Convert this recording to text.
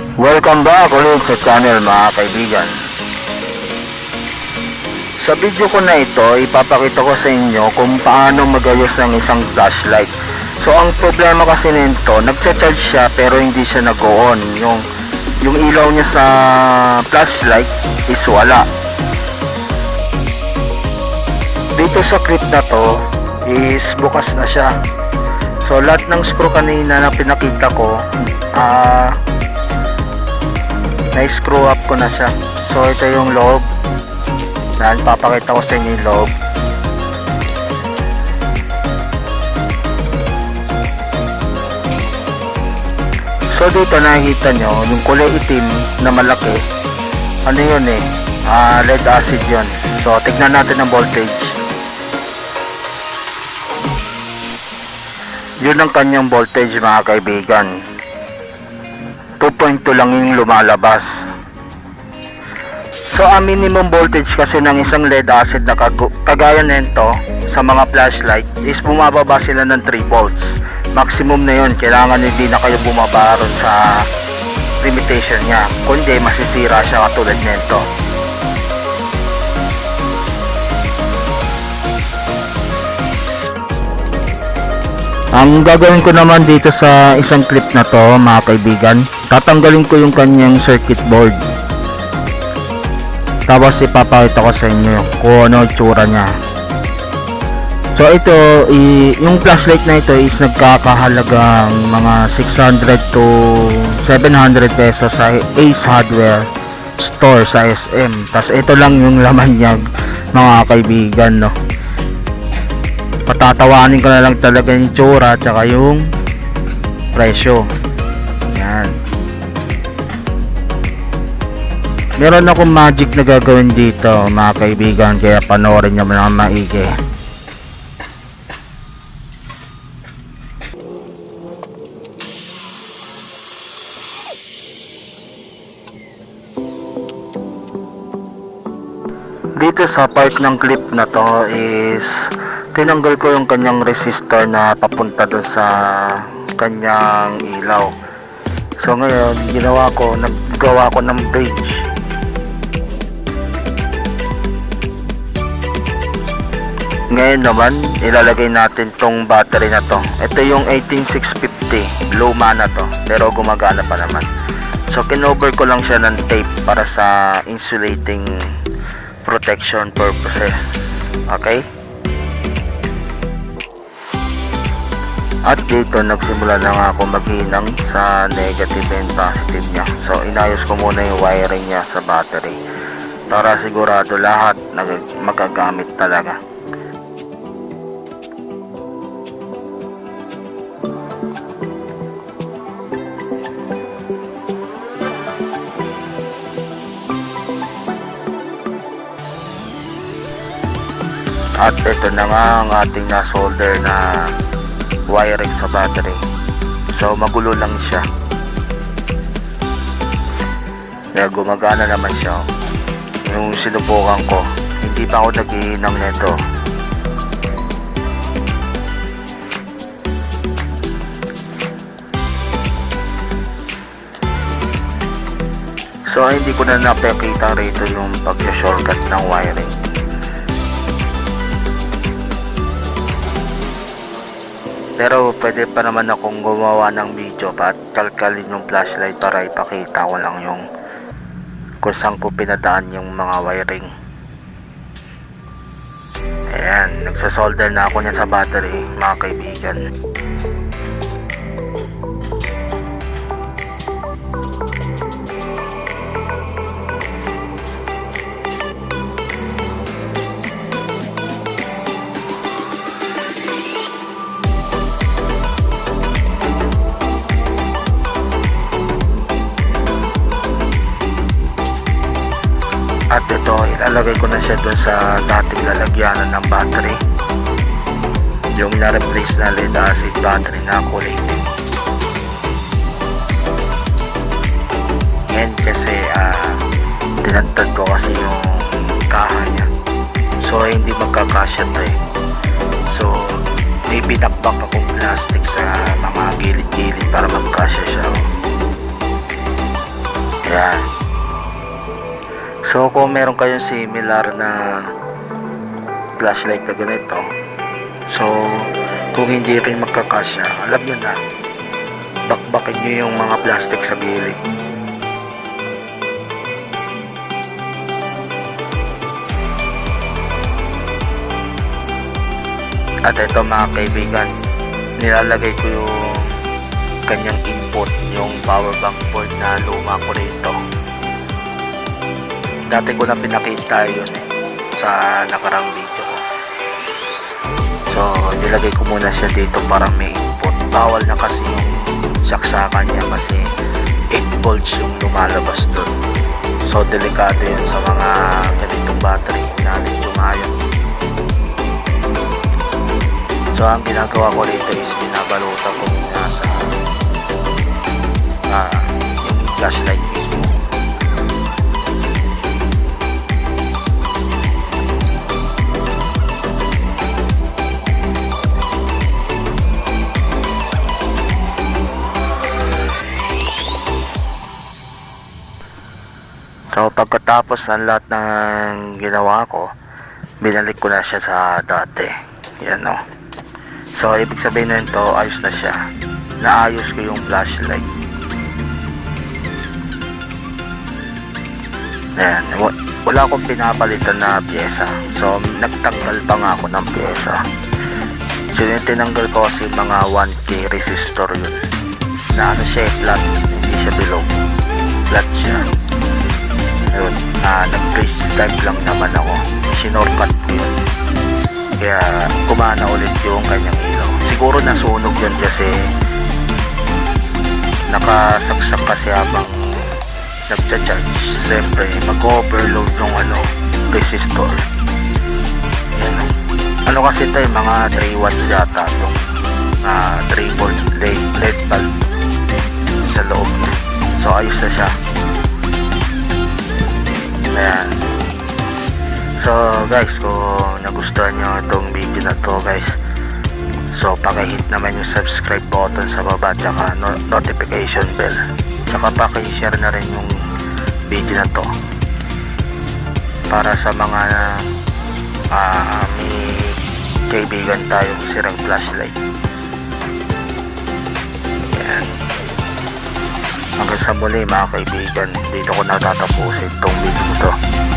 Welcome back ulit sa channel mga kaibigan. Sa video ko na ito, ipapakita ko sa inyo kung paano magayos ng isang flashlight. So ang problema kasi nito, nagcha-charge siya pero hindi siya nag-on. Yung, yung ilaw niya sa flashlight is wala. Dito sa clip na to is bukas na siya. So lahat ng screw kanina na pinakita ko, ah na-screw up ko na siya. So ito yung loob. Yan, papakita ko sa inyo yung loob. So dito nakikita nyo, yung kulay itim na malaki, ano yun eh, ah, lead acid yun. So tignan natin ang voltage. Yun ang kanyang voltage mga kaibigan. 2.2 lang yung lumalabas. So ang minimum voltage kasi ng isang lead acid na kag- kagaya nito sa mga flashlight is bumababa sila ng 3 volts. Maximum na yun, kailangan hindi na kayo bumaba ron sa limitation niya. Kundi masisira siya katulad nito. Ang gagawin ko naman dito sa isang clip na to mga kaibigan, tatanggalin ko yung kanyang circuit board. Tapos ipapakita ko sa inyo kung ano tsura niya. So ito, yung flashlight na ito is nagkakahalagang mga 600 to 700 pesos sa Ace Hardware store sa SM. Tapos ito lang yung laman niya mga kaibigan no patatawanin ko na lang talaga yung tsura at saka yung presyo. Yan. Meron akong magic na gagawin dito mga kaibigan kaya panoorin nyo mga maigi. Dito sa part ng clip na to is tinanggal ko yung kanyang resistor na papunta doon sa kanyang ilaw. So ngayon ginawa ko naggawa ko ng bridge. Ngayon naman ilalagay natin tong battery na to. Ito yung 18650 luma na to pero gumagana pa naman. So kinover ko lang siya ng tape para sa insulating protection purposes. Okay At dito nagsimula na nga ako maghinang sa negative and positive niya. So inayos ko muna yung wiring niya sa battery para sigurado lahat magagamit talaga. At ito na nga ang ating na solder na wiring sa battery. So magulo lang siya. Kaya gumagana naman siya. Yung sinubukan ko hindi pa ako naghihinang nito. So hindi ko na napakita rito yung pag-shortcut ng wiring Pero pwede pa naman akong gumawa ng video pa at kalkalin yung flashlight para ipakita ko lang yung kung saan ko pinadaan yung mga wiring. Ayan, nagsasolder na ako niyan sa battery mga kaibigan. At ito, ilalagay ko na siya doon sa dating lalagyanan ng battery. Yung na-replace na lead acid battery na kulay itim. Ngayon kasi ah tinantad ko kasi yung kaha niya. So hindi magkakasya to eh. So may binakbak akong plastic sa mga gilid-gilid para magkasya siya. So kung meron kayong similar na flashlight na ganito, so kung hindi rin magkakasya, alam nyo na, bakbakin nyo yung mga plastic sa gilid. At ito mga kaibigan, nilalagay ko yung kanyang input, yung power bank board na luma ko rito. Dati ko na pinakita yun eh, sa nakarang video ko. So, nilagay ko muna siya dito para may input. Bawal na kasi saksakan niya kasi 8 volts yung lumalabas doon. So, delikado yun sa mga ganitong battery na lithium ion. So, ang ginagawa ko rito is binabalutan ko muna sa ah, yung flashlight So pagkatapos ng lahat ng ginawa ko, binalik ko na siya sa dati. Yan o. So ibig sabihin nito, ayos na siya. Naayos ko yung flashlight. Ayan, wa- wala akong pinapalitan na pyesa. So nagtanggal pa nga ako ng pyesa. So yung tinanggal ko kasi mga 1K resistor yun. Na ano siya, eh, flat. Hindi siya below. Kumana ulit yung kanyang ilaw. Siguro nasunog yun kasi nakasaksak kasi habang nagcha-charge. Siyempre, mag-overload yung ano, resistor. Yan. Ano kasi eh, mga 3 watts yata itong ah, 3 volt LED, LED bulb sa loob. So ayos na siya. Ayan. So guys, kung nagustuhan nyo itong video na to guys, so pakihit naman yung subscribe button sa baba tsaka no- notification bell. Tsaka pakishare na rin yung video na to para sa mga ah may kaibigan tayong sirang flashlight. Ayan. Hanggang sa muli mga kaibigan, dito ko natatapusin itong video to.